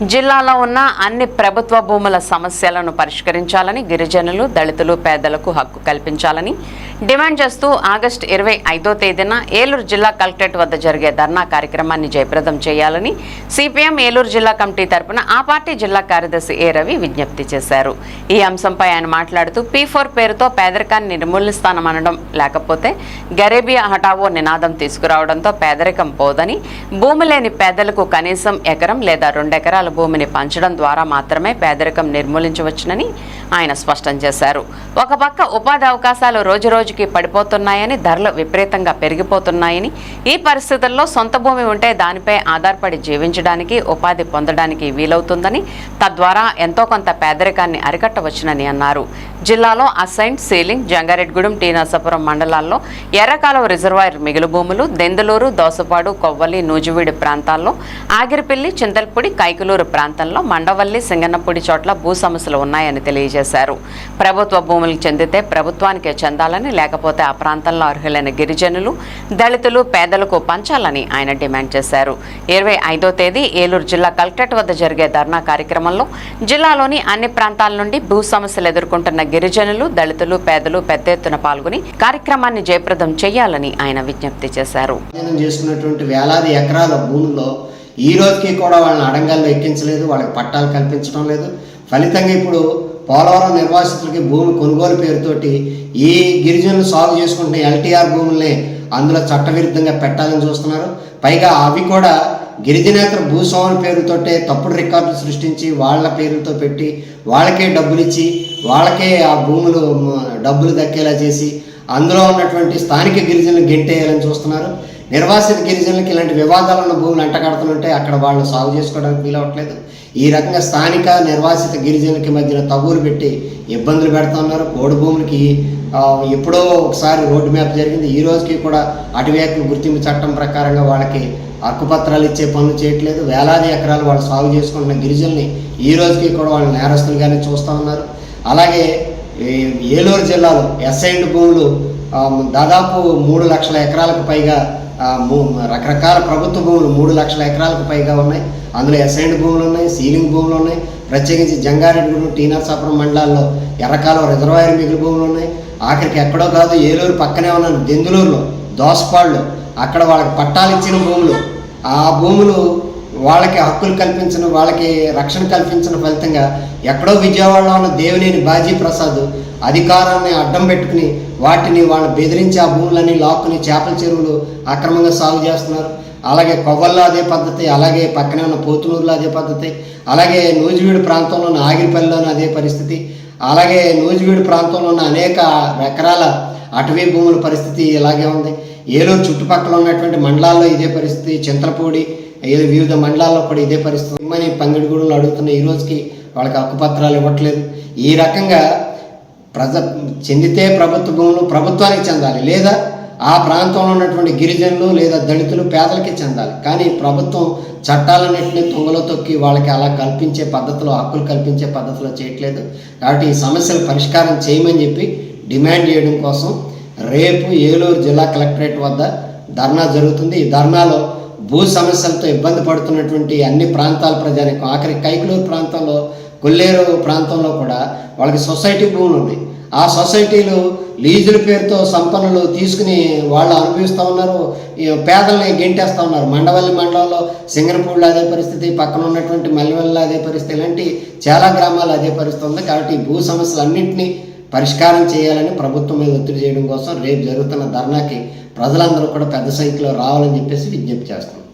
జిల్లాలో ఉన్న అన్ని ప్రభుత్వ భూముల సమస్యలను పరిష్కరించాలని గిరిజనులు దళితులు పేదలకు హక్కు కల్పించాలని డిమాండ్ చేస్తూ ఆగస్టు ఇరవై ఐదో తేదీన ఏలూరు జిల్లా కలెక్టరేట్ వద్ద జరిగే ధర్నా కార్యక్రమాన్ని జయప్రదం చేయాలని సిపిఎం ఏలూరు జిల్లా కమిటీ తరపున ఆ పార్టీ జిల్లా కార్యదర్శి ఏ రవి విజ్ఞప్తి చేశారు. ఈ అంశంపై ఆయన మాట్లాడుతూ పీ ఫోర్ పేరుతో పేదరికాన్ని నిర్మూలిస్తానమనడం లేకపోతే గరేబియా హఠావో నినాదం తీసుకురావడంతో పేదరికం పోదని భూమి లేని పేదలకు కనీసం ఎకరం లేదా రెండెకరాలు భూమిని పంచడం ద్వారా మాత్రమే పేదరికం నిర్మూలించవచ్చునని ఆయన స్పష్టం చేశారు. ఒక పక్క ఉపాధి అవకాశాలు రోజురోజుకి పడిపోతున్నాయని ధరలు విపరీతంగా పెరిగిపోతున్నాయని ఈ పరిస్థితుల్లో సొంత భూమి ఉంటే దానిపై ఆధారపడి జీవించడానికి ఉపాధి పొందడానికి వీలవుతుందని తద్వారా ఎంతో కొంత పేదరికాన్ని అరికట్టవచ్చునని అన్నారు. జిల్లాలో అసైన్ సీలింగ్ జంగారెడ్గూడెం టీనరసపురం మండలాల్లో ఎర్రకాలువ రిజర్వాయర్ మిగులు భూములు దెందులూరు దోసపాడు కొవ్వలి నూజివీడి ప్రాంతాల్లో ఆగిరిపల్లి చింతలపూడి కైకులూరు ప్రాంతంలో మండవల్లి సింగన్నపూడి చోట్ల భూ సమస్యలు ఉన్నాయని తెలియజేశారు. ప్రభుత్వ భూములకు చెందితే ప్రభుత్వానికే చెందాలని లేకపోతే ఆ ప్రాంతంలో అర్హులైన గిరిజనులు దళితులు పేదలకు పంచాలని ఆయన డిమాండ్ చేశారు. ఇరవై ఐదో తేదీ ఏలూరు జిల్లా కలెక్టరేట్ వద్ద జరిగే ధర్నా కార్యక్రమంలో జిల్లాలోని అన్ని ప్రాంతాల నుండి భూ సమస్యలు ఎదుర్కొంటున్న గిరిజనులు దళితులు పేదలు పెద్ద ఎత్తున పాల్గొని కార్యక్రమాన్ని జయప్రదం చేయాలని ఆయన విజ్ఞప్తి చేశారు. చేసుకున్నటువంటి వేలాది ఎకరాల భూముల్లో ఈ రోజుకి కూడా వాళ్ళని అడంగాల్లో ఎక్కించలేదు వాళ్ళకి పట్టాలు కల్పించడం లేదు. ఫలితంగా ఇప్పుడు పోలవరం నిర్వాసితులకి భూమి కొనుగోలు పేరుతోటి ఈ గిరిజనులు సాగు చేసుకుంటున్న ఎల్టీఆర్ భూముల్ని అందులో చట్టవిరుద్ధంగా పెట్టాలని చూస్తున్నారు. పైగా అవి కూడా గిరిజనేతర భూస్వాముల పేరుతోటే తప్పుడు రికార్డులు సృష్టించి వాళ్ళ పేరుతో పెట్టి వాళ్ళకే డబ్బులు ఇచ్చి వాళ్ళకే ఆ భూములు డబ్బులు దక్కేలా చేసి అందులో ఉన్నటువంటి స్థానిక గిరిజనులు గెంటేయాలని చూస్తున్నారు. నిర్వాసిత గిరిజనులకి ఇలాంటి వివాదాలు ఉన్న భూములు అంటగడుతుంటే అక్కడ వాళ్ళు సాగు చేసుకోవడానికి వీలవట్లేదు. ఈ రకంగా స్థానిక నిర్వాసిత గిరిజనులకి మధ్యన తగులు పెట్టి ఇబ్బందులు పెడతా ఉన్నారు. కోడి భూములకి ఎప్పుడో ఒకసారి రోడ్డు మ్యాప్ జరిగింది. ఈ రోజుకి కూడా అటవీ హక్కుల గుర్తింపు చట్టం ప్రకారంగా వాళ్ళకి హక్కుపత్రాలు ఇచ్చే పనులు చేయట్లేదు. వేలాది ఎకరాలు వాళ్ళు సాగు చేసుకుంటున్న గిరిజనుల్ని ఈ రోజుకి కూడా వాళ్ళు నేరస్తులుగానే చూస్తూ ఉన్నారు. అలాగే ఏలూరు జిల్లాలో ఎస్ఐండ్ భూములు దాదాపు మూడు లక్షల ఎకరాలకు పైగా రకరకాల ప్రభుత్వ భూములు మూడు లక్షల ఎకరాలకు పైగా ఉన్నాయి. అందులో ఎస్ఐండ్ భూములు ఉన్నాయి సీలింగ్ భూములు ఉన్నాయి. ప్రత్యేకించి జంగారెడ్డిగూడెం టీ నరసాపురం మండలాల్లో ఎర్రకాలం రిజర్వాయర్ మిగులు భూములు ఉన్నాయి. ఆఖరికి ఎక్కడో కాదు ఏలూరు పక్కనే ఉన్న దెందులూరులో దోసపాళ్ళు అక్కడ వాళ్ళకి పట్టాలు ఇచ్చిన భూములు. ఆ భూములు వాళ్ళకి హక్కులు కల్పించిన వాళ్ళకి రక్షణ కల్పించిన ఫలితంగా ఎక్కడో విజయవాడలో ఉన్న దేవినేని బాజీ ప్రసాద్ అధికారాన్ని అడ్డం పెట్టుకుని వాటిని వాళ్ళు బెదిరించి ఆ భూములని లాక్కుని చేపల చెరువులు అక్రమంగా సాగు చేస్తున్నారు. అలాగే కొవ్వల్లో అదే పద్ధతి అలాగే పక్కనే ఉన్న పోతునూరులో అదే పద్ధతి అలాగే నూజివీడు ప్రాంతంలో ఉన్న ఆగిరిపల్లిలోనూ అదే పరిస్థితి అలాగే నూజివీడు ప్రాంతంలో ఉన్న అనేక ఎకరాల అటవీ భూముల పరిస్థితి ఇలాగే ఉంది. ఏలూరు చుట్టుపక్కల ఉన్నటువంటి మండలాల్లో ఇదే పరిస్థితి చింతలపూడి వివిధ మండలాల్లో కూడా ఇదే పరిస్థితి. ఇమ్మని పంగిడిగూడలు అడుగుతున్న ఈ రోజుకి వాళ్ళకి హక్కుపత్రాలు ఇవ్వట్లేదు. ఈ రకంగా ప్రజ చెందితే ప్రభుత్వ భూములు ప్రభుత్వానికి చెందాలి. లేదా ఆ ప్రాంతంలో ఉన్నటువంటి గిరిజనులు లేదా దళితులు పేదలకి చెందాలి. కానీ ప్రభుత్వం చట్టాలన్నింటినీ తుంగలో తొక్కి వాళ్ళకి అలా కల్పించే పద్ధతిలో హక్కులు కల్పించే పద్ధతిలో చేయట్లేదు. కాబట్టి ఈ సమస్యలు పరిష్కారం చేయమని చెప్పి డిమాండ్ చేయడం కోసం రేపు ఏలూరు జిల్లా కలెక్టరేట్ వద్ద ధర్నా జరుగుతుంది. ఈ ధర్నాలో భూ సమస్యలతో ఇబ్బంది పడుతున్నటువంటి అన్ని ప్రాంతాల ప్రజానికి ఆఖరి కైకులూరు ప్రాంతంలో కొల్లేరు ప్రాంతంలో కూడా వాళ్ళకి సొసైటీ భూములు ఉన్నాయి. ఆ సొసైటీలు లీజుల పేరుతో సంపన్నులు తీసుకుని వాళ్ళు అనుభవిస్తూ ఉన్నారు. పేదల్ని గెంటేస్తూ ఉన్నారు. మండవల్లి మండలంలో సింగనపూడిలో అదే పరిస్థితి పక్కన ఉన్నటువంటి మల్లివల్లిలో అదే పరిస్థితి ఇలాంటి చాలా గ్రామాలు అదే పరిస్థితి ఉంది. కాబట్టి ఈ భూ సమస్యలు అన్నింటినీ పరిష్కారం చేయాలని ప్రభుత్వం మీద ఒత్తిడి చేయడం కోసం రేపు జరుగుతున్న ధర్నాకి ప్రజలందరూ కూడా పెద్ద సంఖ్యలో రావాలని చెప్పేసి విజ్ఞప్తి చేస్తున్నాం.